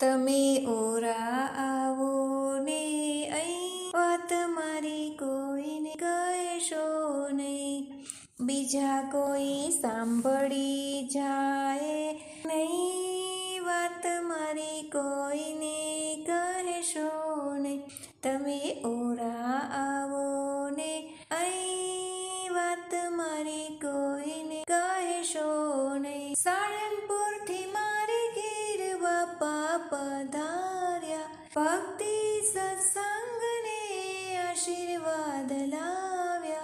તમે ઓરા આવો ને અહીં વાત મારી કોઈને કહેશો નહીં. બીજા કોઈ સાંભળી જાય નહીં. વાત મારી કોઈને કહેશો નહીં. તમે ઓરા આવો ને અહીં વાત મારી કોઈને ભક્તિ સત્સંગને આશીર્વાદ લાવ્યા.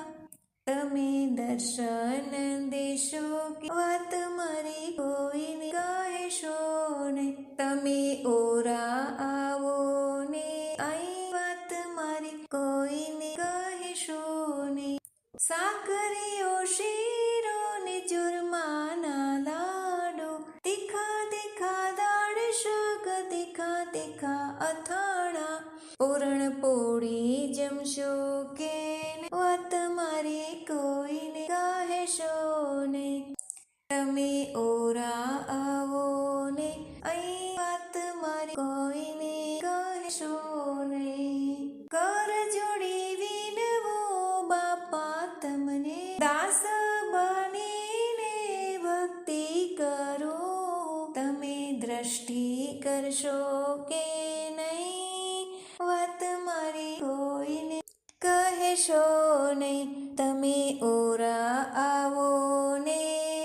તમે દર્શન દેશો કે વાત મારી કોઈને કહેશો ને? તમે ઓરા આવો ને? અહીં વાત મારી કોઈને કહેશો ને? સાકરી શીરો તીખા તીખા અથાણા. પૂરણ પોળી જમશો કે વાત મારી કોઈને કહેશો ને. તમે ઓરા આવો ને અહીં વાત મારી કોઈને કહેશો ને. કર જોડી વિનવો બાપા તમને દાસ બનીને ભક્તિ કરો. તમે દ્રષ્ટિ કરશો કે નહીં? વાત મારી કોઈને કહેશો નહીં? તમે ઓરા આવો ને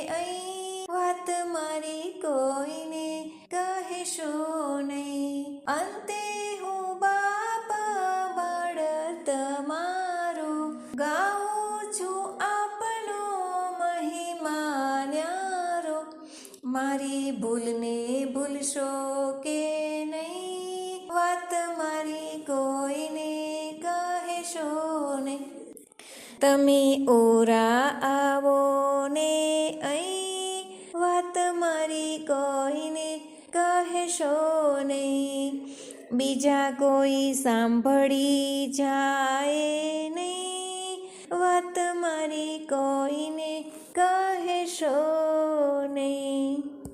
અહીં? વાત મારી કોઈને કહેશો નહીં? અંતે હું બાપા બાળ તમારો ગાઉં મારી ભૂલને ભૂલશો કે નહીં? વાત મારી કોઈને કહેશો નહીં તમે ઓરા આવો ને અહીં? વાત મારી કોઈને કહેશો નહીં બીજા કોઈ સાંભળી જાય નહીં? વાત મારી કોઈ